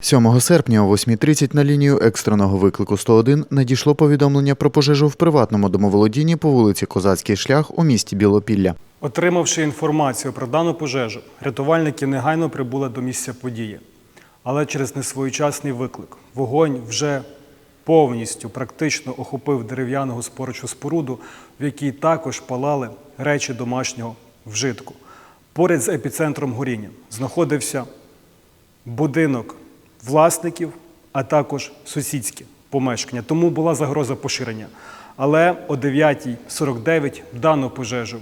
7 серпня о 8.30 на лінію екстреного виклику 101 надійшло повідомлення про пожежу в приватному домоволодінні по вулиці Козацький шлях у місті Білопілля. Отримавши інформацію про дану пожежу, рятувальники негайно прибули до місця події. Але через несвоєчасний виклик вогонь вже повністю практично охопив дерев'яну господарчу споруду, в якій також палали речі домашнього вжитку. Поряд з епіцентром горіння знаходився будинок власників, а також сусідські помешкання. Тому була загроза поширення. Але о 9.49 дану пожежу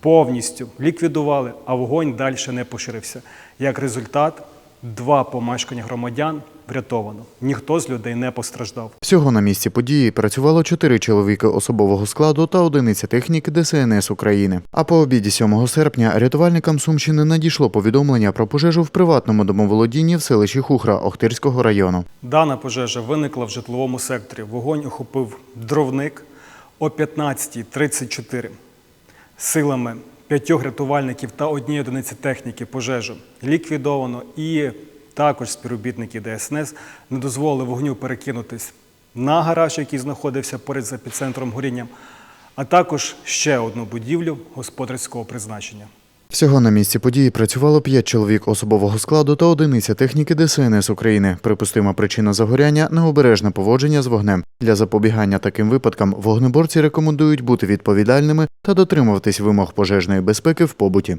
повністю ліквідували, а вогонь далі не поширився. Як результат, два помешкання громадян врятовано. Ніхто з людей не постраждав. Всього на місці події працювало чотири чоловіки особового складу та одиниця техніки ДСНС України. А по обіді 7 серпня рятувальникам Сумщини надійшло повідомлення про пожежу в приватному домоволодінні в селищі Хухра Охтирського району. Дана пожежа виникла в житловому секторі. Вогонь охопив дровник о 15.34. Силами п'ятьох рятувальників та однієї одиниці техніки пожежу ліквідовано і також співробітники ДСНС не дозволили вогню перекинутись на гараж, який знаходився поряд з епіцентром горіння, а також ще одну будівлю господарського призначення. Всього на місці події працювало п'ять чоловік особового складу та одиниця техніки ДСНС України. Припустима причина загоряння необережне поводження з вогнем. Для запобігання таким випадкам вогнеборці рекомендують бути відповідальними та дотримуватись вимог пожежної безпеки в побуті.